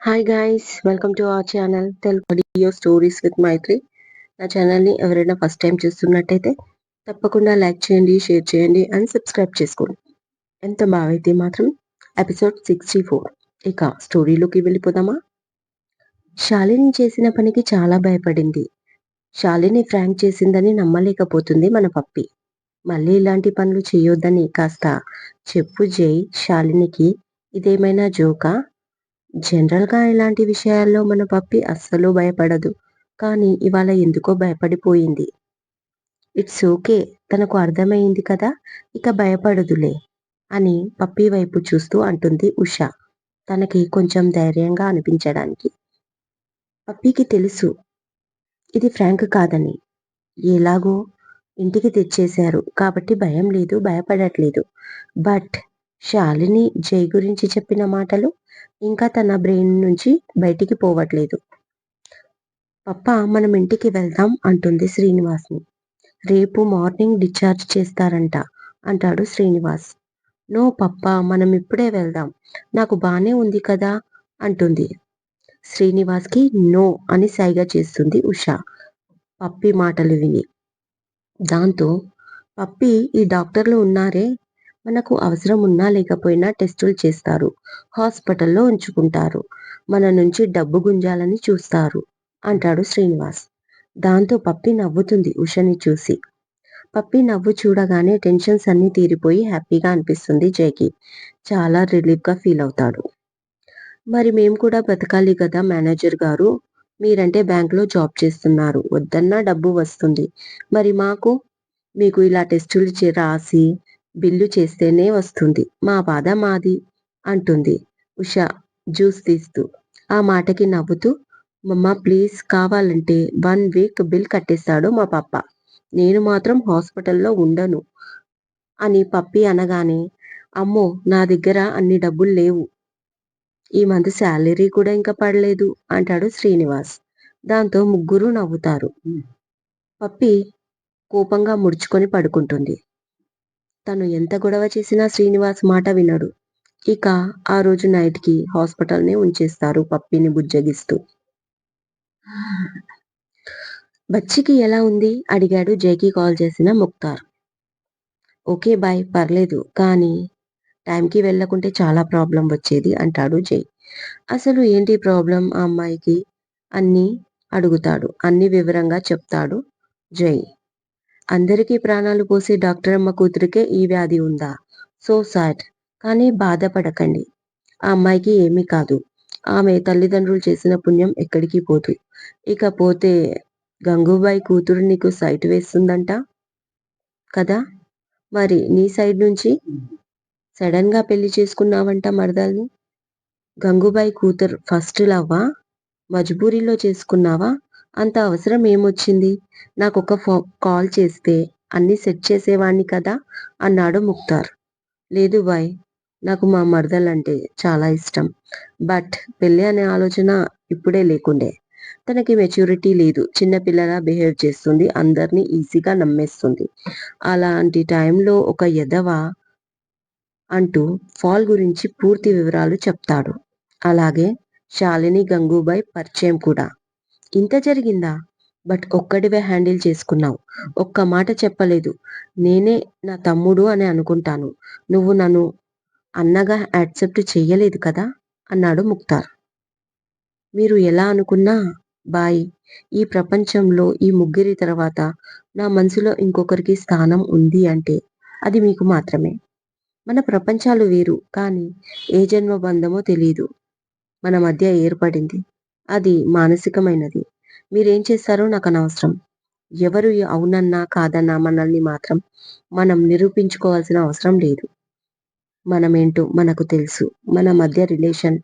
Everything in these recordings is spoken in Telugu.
Hi guys welcome to our channel Telugu audio stories with Maithri నా ఛానల్ని ఎవరైనా ఫస్ట్ టైం చూస్తున్నట్టయితే తప్పకుండా లైక్ చేయండి షేర్ చేయండి అండ్ సబ్స్క్రైబ్ చేసుకోండి. ఎంత బాగైతే మాత్రం ఎపిసోడ్ సిక్స్టీ ఫోర్ ఇక స్టోరీలోకి వెళ్ళిపోదామా? శాలిని చేసిన పనికి చాలా భయపడింది. శాలిని ఫ్రాంక్ చేసిందని నమ్మలేకపోతుంది మన పప్పి. మళ్ళీ ఇలాంటి పనులు చేయొద్దని కాస్త చెప్పు జై శాలినికి ఇదేమైనా జోకా జనరల్గా ఇలాంటి విషయాల్లో మన పప్పి అస్సలు భయపడదు. కానీ ఇవాళ ఎందుకో భయపడిపోయింది. ఇట్స్ ఓకే తనకు అర్థమైంది కదా ఇక భయపడదులే అని పప్పి వైపు చూస్తూ అంటుంది ఉష. తనకి కొంచెం ధైర్యంగా అనిపించడానికి. పప్పికి తెలుసు ఇది ఫ్రాంక్ కాదని. ఎలాగో ఇంటికి తెచ్చేశారు కాబట్టి భయం లేదు భయపడట్లేదు. బట్ శాలిని జై గురించి చెప్పిన మాటలు ఇంకా తన బ్రెయిన్ నుంచి బయటికి పోవట్లేదు. పప్ప మనం ఇంటికి వెళ్దాం అంటుంది శ్రీనివాస్ని. రేపు మార్నింగ్ డిశ్చార్జ్ చేస్తారంట అంటాడు శ్రీనివాస్. నో పప్ప మనం ఇప్పుడే వెళ్దాం. నాకు బానే ఉంది కదా అంటుంది. శ్రీనివాస్కి నో అని సైగా చేస్తుంది ఉష. పప్పి మాటలు విని. దాంతో పప్పి ఈ డాక్టర్లు ఉన్నారే? మనకు అవసరం ఉన్నా లేకపోయినా టెస్టులు చేస్తారు. హాస్పిటల్లో ఉంచుకుంటారు. మన నుంచి డబ్బు గుంజాలని చూస్తారు. అంటాడు శ్రీనివాస్. దాంతో పప్పి నవ్వుతుంది ఉషని చూసి. పప్పి నవ్వు చూడగానే టెన్షన్స్ అన్ని తీరిపోయి హ్యాపీగా అనిపిస్తుంది జైకి చాలా రిలీఫ్గా ఫీల్ అవుతాడు. మరి మేము కూడా బతకాలి కదా మేనేజర్ గారు? మీరంటే బ్యాంక్లో జాబ్ చేస్తున్నారు. వద్దన్నా డబ్బు వస్తుంది. మరి మాకు? మీకు ఇలా టెస్టులు రాసి బిల్లు చేస్తేనే వస్తుంది. మా బాధ మాది అంటుంది. ఉష జ్యూస్ తీస్తూ. ఆ మాటకి నవ్వుతూ మమ్మ ప్లీజ్ కావాలంటే వన్ వీక్ బిల్ కట్టేస్తాడు మా పప్ప నేను మాత్రం హాస్పిటల్లో ఉండను అని పప్పి అనగానే అమ్మో నా దగ్గర అన్ని డబ్బులు లేవు. ఈ మంత్ శాలరీ కూడా ఇంకా పడలేదు అంటాడు శ్రీనివాస్. దాంతో ముగ్గురు నవ్వుతారు. పప్పి కోపంగా ముడుచుకొని పడుకుంటుంది. తను ఎంత గొడవ చేసినా శ్రీనివాస్ మాట వినడు. ఇక ఆ రోజు నైట్కి హాస్పిటల్నే ఉంచేస్తారు పప్పిని బుజ్జగిస్తూ. బచ్చికి ఎలా ఉంది? అడిగాడు జైకి కాల్ చేసిన ముక్తార్. ఓకే బాయ్ పర్లేదు కానీ టైంకి వెళ్ళకుంటే చాలా ప్రాబ్లం వచ్చేది అంటాడు జై. అసలు ఏంటి ప్రాబ్లం ఆ అమ్మాయికి? అన్నీ అడుగుతాడు అన్ని వివరంగా చెప్తాడు జై. అందరికీ ప్రాణాలు పోసే డాక్టర్ అమ్మ కూతురికే ఈ వ్యాధి ఉందా? So sad. కానీ బాధపడకండి. ఆ అమ్మాయికి ఏమీ కాదు. ఆమె తల్లిదండ్రులు చేసిన పుణ్యం ఎక్కడికి పోదు. ఇకపోతే గంగూబాయి కూతురు నీకు సైట్ వేస్తుందంట? కదా? మరి నీ సైడ్ నుంచి సడన్గా పెళ్ళి చేసుకున్నావంట మరదల్ని? గంగూబాయి కూతురు ఫస్ట్ లవ్వా? మజ్బూరీలో చేసుకున్నావా? అంత అవసరం ఏమొచ్చింది? నాకు ఒక కాల్ చేస్తే అన్ని సెట్ చేసేవాణ్ణి కదా? అన్నాడు ముక్తార్. లేదు బాయ్ నాకు మా మరదలంటే చాలా ఇష్టం. బట్ పెళ్ళి అనే ఆలోచన ఇప్పుడే లేకుండే. తనకి మెచ్యూరిటీ లేదు. చిన్నపిల్లలా బిహేవ్ చేస్తుంది. అందరినీ ఈజీగా నమ్మేస్తుంది. అలాంటి టైంలో ఒక ఎదవ అంటూ ఫాల్ గురించి పూర్తి వివరాలు చెప్తాడు. అలాగే శాలిని గంగూబాయ్ పరిచయం కూడా. ఇంత జరిగిందా? బట్ ఒక్కడివే హ్యాండిల్ చేసుకున్నావు. ఒక్క మాట చెప్పలేదు. నేనే నా తమ్ముడు అని అనుకుంటాను. నువ్వు నన్ను అన్నగా యాక్సెప్ట్ చెయ్యలేదు కదా? అన్నాడు ముక్తార్. మీరు ఎలా అనుకున్నా? బాయ్. ఈ ప్రపంచంలో ఈ ముగ్గురి తర్వాత నా మనసులో ఇంకొకరికి స్థానం ఉంది అంటే అది మీకు మాత్రమే. మన ప్రపంచాలు వేరు కానీ ఏ జన్మ బంధమో తెలియదు మన మధ్య ఏర్పడింది. అది మానసికమైనది. మీరేం చేస్తారో నాకు అనవసరం ఎవరు అవునన్నా కాదన్నా మనల్ని మాత్రం మనం నిరూపించుకోవాల్సిన అవసరం లేదు. మనమేంటో మనకు తెలుసు. మన మధ్య రిలేషన్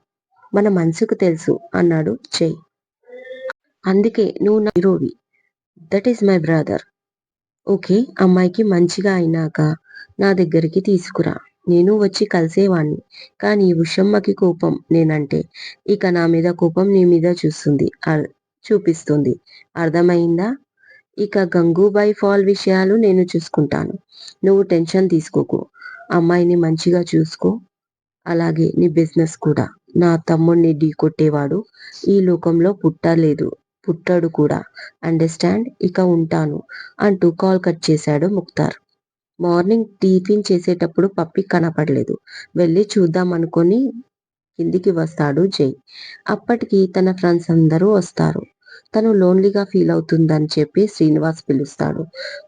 మన మనసుకు తెలుసు అన్నాడు జై. అందుకే నువ్వు నా హీరోవి. That is my brother okay అమ్మాయికి మంచిగా అయినాక నా దగ్గరికి తీసుకురా. నేను వచ్చి కలిసేవాణ్ణి. కానీ ఉషమ్మకి కోపం నేనంటే ఇక నా మీద కోపం నీ మీద చూస్తుంది చూపిస్తుంది. అర్థమైందా? ఇక గంగూబాయ్ ఫాల్ విషయాలు నేను చూసుకుంటాను. నువ్వు టెన్షన్ తీసుకోకు. అమ్మాయిని మంచిగా చూసుకో. అలాగే నీ బిజినెస్ కూడా. నా తమ్ముడిని ఢీ కొట్టేవాడు. ఈ లోకంలో పుట్టలేదు. పుట్టడు కూడా. అండర్స్టాండ్? ఇక ఉంటాను అంటూ కాల్ కట్ చేశాడు ముక్తార్. మార్నింగ్ టిఫిన్ చేసేటప్పుడు పప్పి కనపడలేదు. వెళ్ళి చూద్దాం అనుకొని కిందికి వస్తాడు జై. అప్పటికి తన ఫ్రెండ్స్ అందరూ వస్తారు. తను లోన్లీగా ఫీల్ అవుతుందని చెప్పి శ్రీనివాస్ పిలుస్తాడు.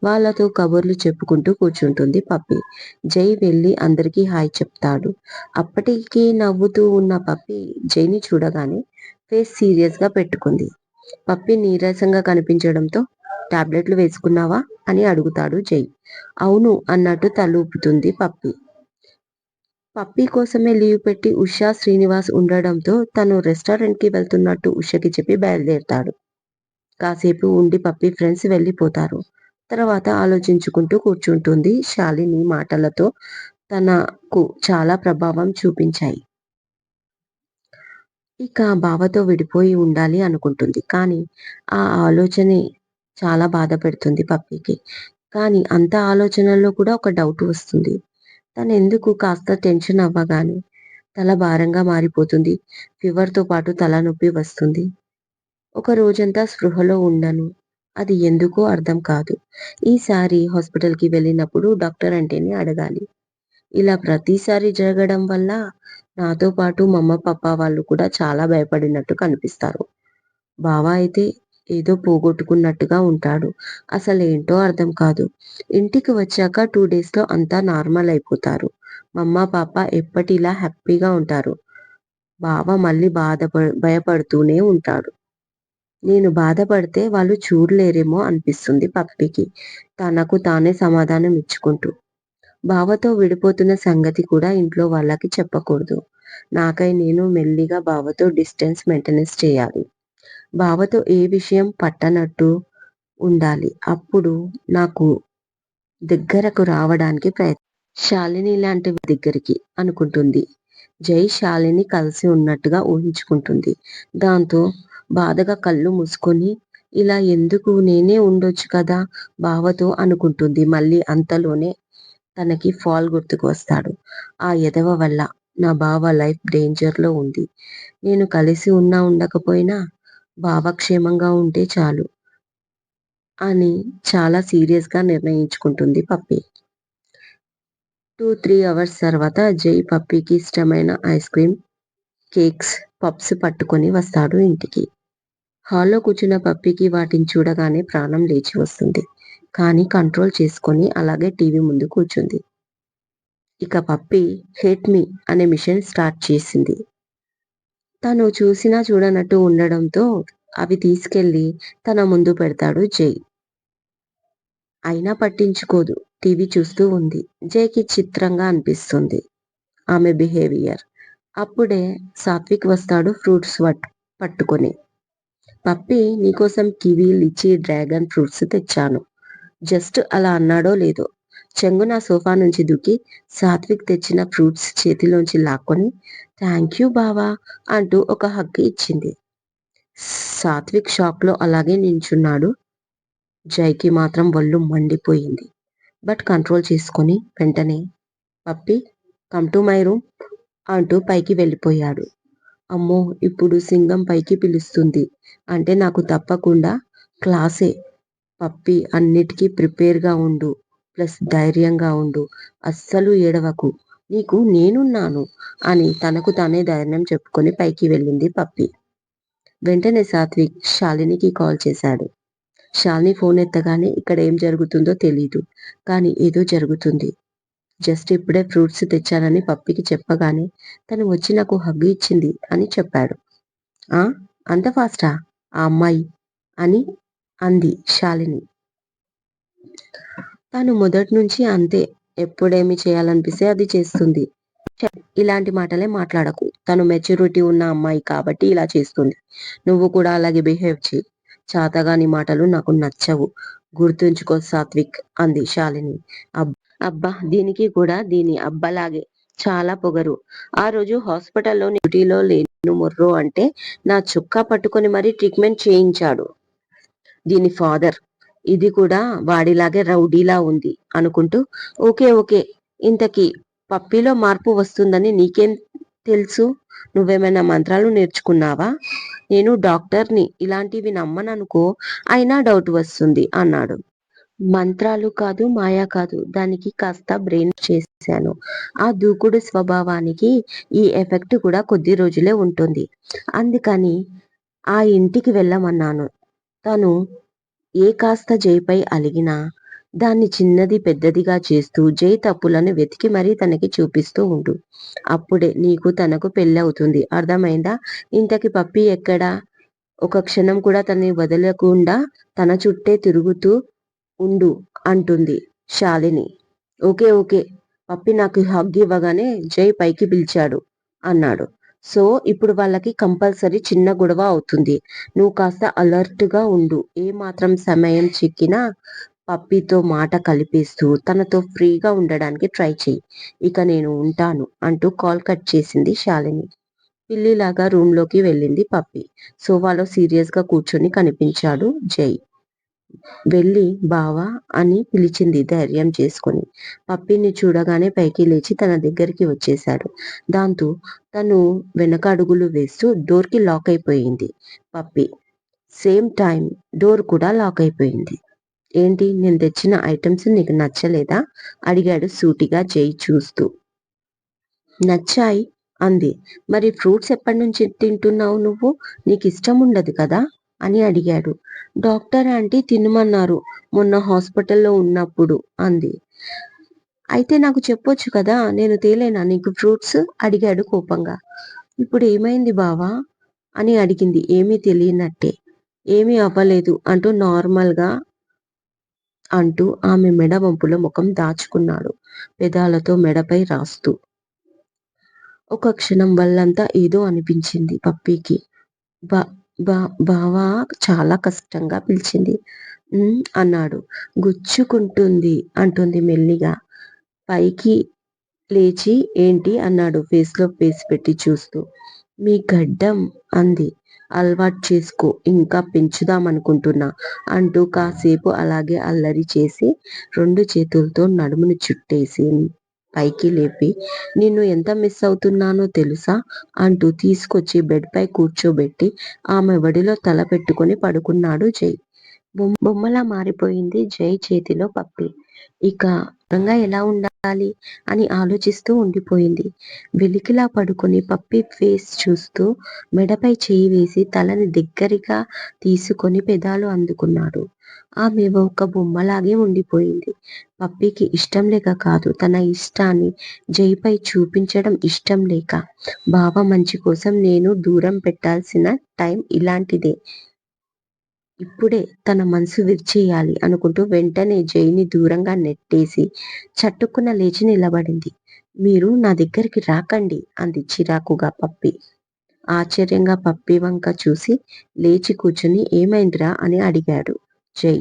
వాళ్ళతో కబుర్లు చెప్పుకుంటూ కూర్చుంటుంది పప్పి. జై వెళ్ళి అందరికీ హాయ్ చెప్తాడు. అప్పటికి నవ్వుతూ ఉన్న పప్పి జైని చూడగానే ఫేస్ సీరియస్గా పెట్టుకుంది. పప్పి నీరసంగా కనిపించడంతో టాబ్లెట్లు వేసుకున్నావా అని అడుగుతాడు జై. అవును అన్నట్టు తలూపుతుంది పప్పి. పప్పి కోసమే లీవ్ పెట్టి ఉషా శ్రీనివాస్ ఉండడంతో తను రెస్టారెంట్కి వెళ్తున్నట్టు ఉషకి చెప్పి బయలుదేరుతాడు. కాసేపు ఉండి పప్పి ఫ్రెండ్స్ వెళ్ళిపోతారు. తర్వాత ఆలోచించుకుంటూ కూర్చుంటుంది శాలిని మాటలతో తనకు చాలా ప్రభావం చూపించాయి. ఇక బావతో విడిపోయి ఉండాలి అనుకుంటుంది. కానీ ఆ ఆలోచనే చాలా బాధ పెడుతుంది పప్పీకి. కానీ అంత ఆలోచనల్లో కూడా ఒక డౌట్ వస్తుంది. తను ఎందుకు కాస్త టెన్షన్ అవ్వగానే తల భారంగా మారిపోతుంది. ఫీవర్తో పాటు తలనొప్పి వస్తుంది. ఒక రోజంతా స్పృహలో ఉండను. అది ఎందుకో అర్థం కాదు. ఈసారి హాస్పిటల్కి వెళ్ళినప్పుడు డాక్టర్ అంటేనే అడగాలి. ఇలా ప్రతిసారి జరగడం వల్ల నాతో పాటు మమ్మ పప్ప వాళ్ళు కూడా చాలా భయపడినట్టు కనిపిస్తారు. బావ అయితే ఏదో పోగొట్టుకున్నట్టుగా ఉంటాడు. అసలు ఏంటో అర్థం కాదు. ఇంటికి వచ్చాక టూ డేస్లో అంతా నార్మల్ అయిపోతారు. మమ్మ పాప ఎప్పటిలా హ్యాపీగా ఉంటారు. బావ మళ్ళీ బాధ భయపడుతూనే ఉంటాడు. నేను బాధపడితే వాళ్ళు చూడలేరేమో అనిపిస్తుంది పప్పికి. తనకు తానే సమాధానం ఇచ్చుకుంటూ. బావతో విడిపోతున్న సంగతి కూడా ఇంట్లో వాళ్ళకి చెప్పకూడదు. నాకై నేను మెల్లిగా బావతో డిస్టెన్స్ మెయింటెనెన్స్ చేయాలి. బావతో ఏ విషయం పట్టనట్టు ఉండాలి. అప్పుడు నాకు దగ్గరకు రావడానికి ప్రయత్నం. శాలిని లాంటి దగ్గరికి అనుకుంటుంది. జై శాలిని కలిసి ఉన్నట్టుగా ఊహించుకుంటుంది. దాంతో బాధగా కళ్ళు మూసుకొని ఇలా ఎందుకు? నేనే ఉండొచ్చు కదా? బావతో అనుకుంటుంది. మళ్ళీ అంతలోనే తనకి ఫాల్ గుర్తుకు వస్తాడు. ఆ ఎదవ వల్ల నా బావ లైఫ్ డేంజర్లో ఉంది. నేను కలిసి ఉన్నా ఉండకపోయినా భావక్షేమంగా ఉంటే చాలు అని చాలా సీరియస్గా నిర్ణయించుకుంటుంది పప్పి. టూ త్రీ అవర్స్ తర్వాత జై పప్పీకి ఇష్టమైన ఐస్ క్రీమ్ కేక్స్ పప్స్ పట్టుకొని వస్తాడు ఇంటికి. హాల్లో కూర్చున్న పప్పికి వాటిని చూడగానే ప్రాణం లేచి వస్తుంది. కానీ కంట్రోల్ చేసుకొని అలాగే టీవీ ముందు కూర్చుంది. ఇక పప్పి హేట్ మీ అనే మిషన్ స్టార్ట్ చేసింది. తను చూసినా చూడనట్టు ఉండడంతో అవి తీసుకెళ్ళి తన ముందు పెడతాడు జై. అయినా పట్టించుకోదు. టీవీ చూస్తూ ఉంది. జైకి చిత్రంగా అనిపిస్తుంది. ఆమె బిహేవియర్. అప్పుడే సాత్విక్ వస్తాడు ఫ్రూట్స్ పట్టుకొని. పప్పి నీకోసం కివీ లిచి డ్రాగన్ ఫ్రూట్స్ తెచ్చాను. జస్ట్ అలా అన్నాడో లేదో. చెంగున సోఫా నుంచి దూకి సాత్విక్ తెచ్చిన ఫ్రూట్స్ చేతిలోంచి లాక్కొని థ్యాంక్ యూ బావా అంటూ ఒక హగ్ ఇచ్చింది. సాత్విక్ షాక్లో అలాగే నించున్నాడు. జైకి మాత్రం ఒళ్ళు మండిపోయింది. బట్ కంట్రోల్ చేసుకొని వెంటనే Pappi come to my room అంటూ పైకి వెళ్ళిపోయాడు. అమ్మో ఇప్పుడు సింగం పైకి పిలుస్తుంది. అంటే నాకు తప్పకుండా క్లాసే. పప్పి అన్నిటికీ ప్రిపేర్గా ఉండు ప్లస్ ధైర్యంగా ఉండు. అస్సలు ఏడవకు. నీకు నేనున్నాను అని తనకు తానే ధైర్యం చెప్పుకొని పైకి వెళ్ళింది పప్పి. వెంటనే సాత్విక్ శాలినికి కాల్ చేశాడు. శాలిని ఫోన్ ఎత్తగానే ఇక్కడ ఏం జరుగుతుందో తెలీదు కానీ ఏదో జరుగుతుంది. జస్ట్ ఇప్పుడే ఫ్రూట్స్ తెచ్చానని పప్పికి చెప్పగానే తను వచ్చి నాకు హగ్ ఇచ్చింది అని చెప్పాడు. ఆ? అంత ఫాస్టా? ఆ అమ్మాయి? అని అంది శాలిని. తను మొదటి నుంచి అంతే ఎప్పుడేమి చేయాలనిపిస్తే అది చేస్తుంది. ఇలాంటి మాటలే మాట్లాడకు. తను మెచ్యూరిటీ ఉన్న అమ్మాయి కాబట్టి ఇలా చేస్తుంది. నువ్వు కూడా అలాగే బిహేవ్ చేయి. చాతగాని మాటలు నాకు నచ్చవు. గుర్తుంచుకో సాత్విక్ అంది శాలిని. అబ్బా దీనికి కూడా దీని అబ్బలాగే. చాలా పొగరు. ఆ రోజు హాస్పిటల్లో డ్యూటీలో లేను మొర్రో అంటే నా చుక్కా పట్టుకొని మరీ ట్రీట్మెంట్ చేయించాడు. దీని ఫాదర్ ఇది కూడా వాడిలాగే రౌడీలా ఉంది అనుకుంటూ ఓకే ఓకే ఇంతకీ పప్పిలో మార్పు వస్తుందని నీకేం తెలుసు? నువ్వేమైనా మంత్రాలు నేర్చుకున్నావా? నేను డాక్టర్ని ఇలాంటివి నమ్మననుకో అయినా డౌట్ వస్తుంది అన్నాడు. మంత్రాలు కాదు మాయా కాదు దానికి కాస్త బ్రెయిన్ చేశాను. ఆ దూకుడు స్వభావానికి ఈ ఎఫెక్ట్ కూడా కొద్ది రోజులే ఉంటుంది. అందుకని ఆ ఇంటికి వెళ్ళమన్నాను. తను ఏ కాస్త జైపై అలిగినా దాన్ని చిన్నది పెద్దదిగా చేస్తూ జై తప్పులను వెతికి మరీ తనకి చూపిస్తూ ఉండు. అప్పుడే నీకు తనకు పెళ్ళవుతుంది. అర్థమైందా? ఇంతకి పప్పి ఎక్కడా? ఒక క్షణం కూడా తనని వదలకుండా తన చుట్టే తిరుగుతూ ఉండు అంటుంది శాలిని. Okay okay. పప్పి నాకు హగ్ ఇవ్వగానే జై పైకి పిలిచాడు అన్నాడు. సో ఇప్పుడు వాళ్ళకి కంపల్సరీ చిన్న గొడవ అవుతుంది. నువ్వు కాస్త అలర్ట్గా ఉండు. ఏ మాత్రం సమయం చిక్కినా పప్పితో మాట కలిపేస్తూ తనతో ఫ్రీగా ఉండడానికి ట్రై చేయి ఇక నేను ఉంటాను అంటూ కాల్ కట్ చేసింది శాలిని. పిల్లిలాగా రూమ్లోకి వెళ్ళింది పప్పి. సో సీరియస్గా కూర్చొని కనిపించాడు జై. వెళ్ళి బావా అని పిలిచింది ధైర్యం చేసుకొని. పప్పీని చూడగానే పైకి లేచి తన దగ్గరికి వచ్చేశాడు. దాంతో తను వెనక అడుగులు వేస్తూ డోర్కి లాక్ అయిపోయింది. పప్పి సేమ్ టైం డోర్ కూడా లాక్ అయిపోయింది. ఏంటి నేను తెచ్చిన ఐటమ్స్ నీకు నచ్చలేదా? అడిగాడు సూటిగా జై చూస్తూ. నచ్చాయి అంది. మరి ఫ్రూట్స్ ఎప్పటి నుంచి తింటున్నావు నువ్వు? నీకు ఇష్టం ఉండదు కదా? అని అడిగాడు. డాక్టర్ ఆంటీ తినమన్నారు. మొన్న హాస్పిటల్లో ఉన్నప్పుడు అంది. అయితే నాకు చెప్పొచ్చు కదా నేను తేలేనా నీకు ఫ్రూట్స్? అడిగాడు కోపంగా. ఇప్పుడు ఏమైంది బావా? అని అడిగింది. ఏమీ తెలియనట్టే. ఏమీ అవ్వలేదు అంటూ నార్మల్గా అంటూ ఆమె మెడ వంపులో ముఖం దాచుకున్నాడు. పెదాలతో మెడపై రాస్తూ. ఒక క్షణం వల్లంతా ఏదో అనిపించింది పప్పీకి. బా బా బావా చాలా కష్టంగా పిలిచింది. అన్నాడు. గుచ్చుకుంటుంది అంటుంది మెల్లిగా. పైకి లేచి ఏంటి? అన్నాడు ఫేస్లో ఫేస్ పెట్టి చూస్తూ. మీ గడ్డం అంది. అలవాటు చేసుకో ఇంకా పెంచుదామనుకుంటున్నా అంటూ కాసేపు అలాగే అల్లరి చేసి రెండు చేతులతో నడుమును చుట్టేసి పైకి లేపి నిన్ను ఎంత మిస్ అవుతున్నానో తెలుసా? అంటూ తీసుకొచ్చి బెడ్ పై కూర్చోబెట్టి ఆమె వడిలో తల పెట్టుకుని పడుకున్నాడు జై. బొమ్మలా మారిపోయింది జై చేతిలో పప్పి. ఇక రంగా ఎలా ఉండాలి అని ఆలోచిస్తూ ఉండిపోయింది. వెలికిలా పడుకుని పప్పి ఫేస్ చూస్తూ మెడపై చేయి వేసి తలని దగ్గరగా తీసుకొని పెదాలు అందుకున్నాడు. ఆమె ఒక బొమ్మలాగే ఉండిపోయింది. పప్పికి ఇష్టం లేక కాదు తన ఇష్టాన్ని జైపై చూపించడం ఇష్టం లేక. బావ మంచి కోసం నేను దూరం పెట్టాల్సిన టైం ఇలాంటిదే. ఇప్పుడే తన మనసు విరిచేయాలి అనుకుంటూ వెంటనే జైని దూరంగా నెట్టేసి చట్టుకున్న లేచి నిలబడింది. మీరు నా దగ్గరికి రాకండి అంది చిరాకుగా పప్పి. ఆశ్చర్యంగా పప్పి వంక చూసి లేచి కూర్చుని ఏమైందిరా అని అడిగాడు. జై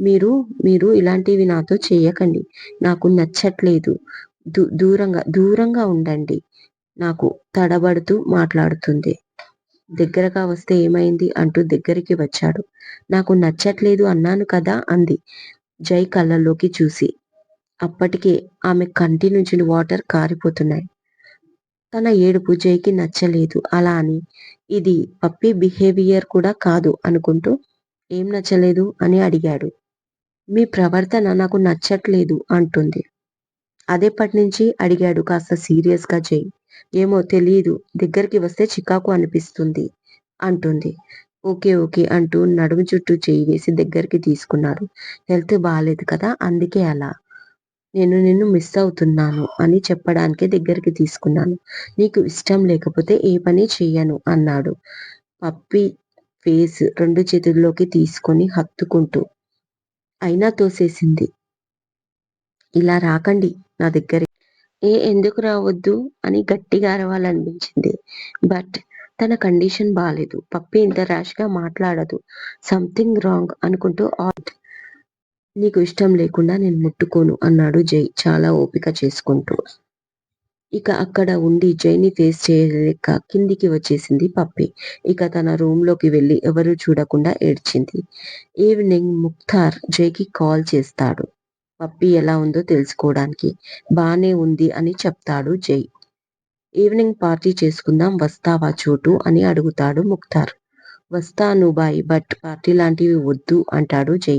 మీరు మీరు ఇలాంటివి నాతో చేయకండి. నాకు నచ్చట్లేదు. దూరంగా దూరంగా ఉండండి. నాకు తడబడుతూ మాట్లాడుతుంది. దగ్గరగా వస్తే ఏమైంది? అంటూ దగ్గరికి వచ్చాడు. నాకు నచ్చట్లేదు అన్నాను కదా అంది. జై కళ్ళల్లోకి చూసి. అప్పటికే ఆమె కంటి నుంచి వాటర్ కారిపోతున్నాయి. తన ఏడుపు జైకి నచ్చలేదు. అలా అని. ఇది పప్పి బిహేవియర్ కూడా కాదు అనుకుంటూ ఏం నచ్చలేదు అని అడిగాడు. మీ ప్రవర్తన నాకు నచ్చట్లేదు అంటుంది. అదేపటి నుంచి అడిగాడు కాస్త సీరియస్గా చేయి జై ఏమో తెలియదు దగ్గరికి వస్తే చికాకు అనిపిస్తుంది అంటుంది. ఓకే ఓకే అంటూ నడుము చుట్టూ చేయి వేసి దగ్గరికి తీసుకున్నారు. హెల్త్ బాగాలేదు కదా అందుకే అలా. నేను నిన్ను మిస్ అవుతున్నాను అని చెప్పడానికి దగ్గరికి తీసుకున్నాను. నీకు ఇష్టం లేకపోతే ఏ పని చెయ్యను అన్నాడు. పప్పి ఫేస్ రెండు చేతుల్లోకి తీసుకొని హత్తుకుంటూ. అయినా తోసేసింది. ఇలా రాకండి నా దగ్గర ఏ ఎందుకు రావద్దు అని గట్టిగా అరవాలనిపించింది. బట్ తన కండిషన్ బాగాలేదు పప్పి ఇంత ర్యాష్గా మాట్లాడదు. సంథింగ్ రాంగ్ అనుకుంటూ ఆట్ నీకు ఇష్టం లేకుండా నేను ముట్టుకోను అన్నాడు జై చాలా ఓపిక చేసుకుంటూ. ఇక అక్కడ ఉండి జైని ఫేస్ చేయలేక కిందికి వచ్చేసింది పప్పి. ఇక తన రూమ్లోకి వెళ్ళి ఎవరు చూడకుండా ఏడ్చింది. ఈవినింగ్ ముక్తార్ జైకి కాల్ చేస్తాడు. పప్పి ఎలా ఉందో తెలుసుకోవడానికి బానే ఉంది అని చెప్తాడు జై. ఈవినింగ్ పార్టీ చేసుకుందాం వస్తావా చోటు అని అడుగుతాడు ముక్తార్. వస్తాను బాయ్ బట్ పార్టీ లాంటివి వద్దు అంటాడు జై.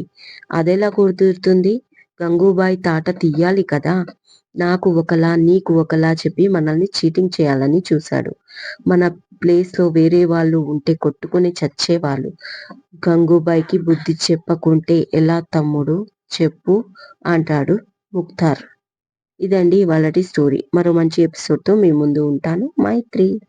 అదెలా కుదురుతుంది? గంగూబాయ్ తాట తీయాలి కదా? నాకు ఒకలా నీకు ఒకలా చెప్పి మనల్ని చీటింగ్ చేయాలని చూశాడు. మన ప్లేస్లో వేరే వాళ్ళు ఉంటే కొట్టుకుని చచ్చేవాళ్ళు. గంగూబాయ్కి బుద్ధి చెప్పకుంటే ఎలా తమ్ముడు? చెప్పు అంటాడు ముక్తార్. ఇదండి వాళ్ళటి స్టోరీ. మరో మంచి ఎపిసోడ్తో మీ ముందు ఉంటాను. మైత్రి.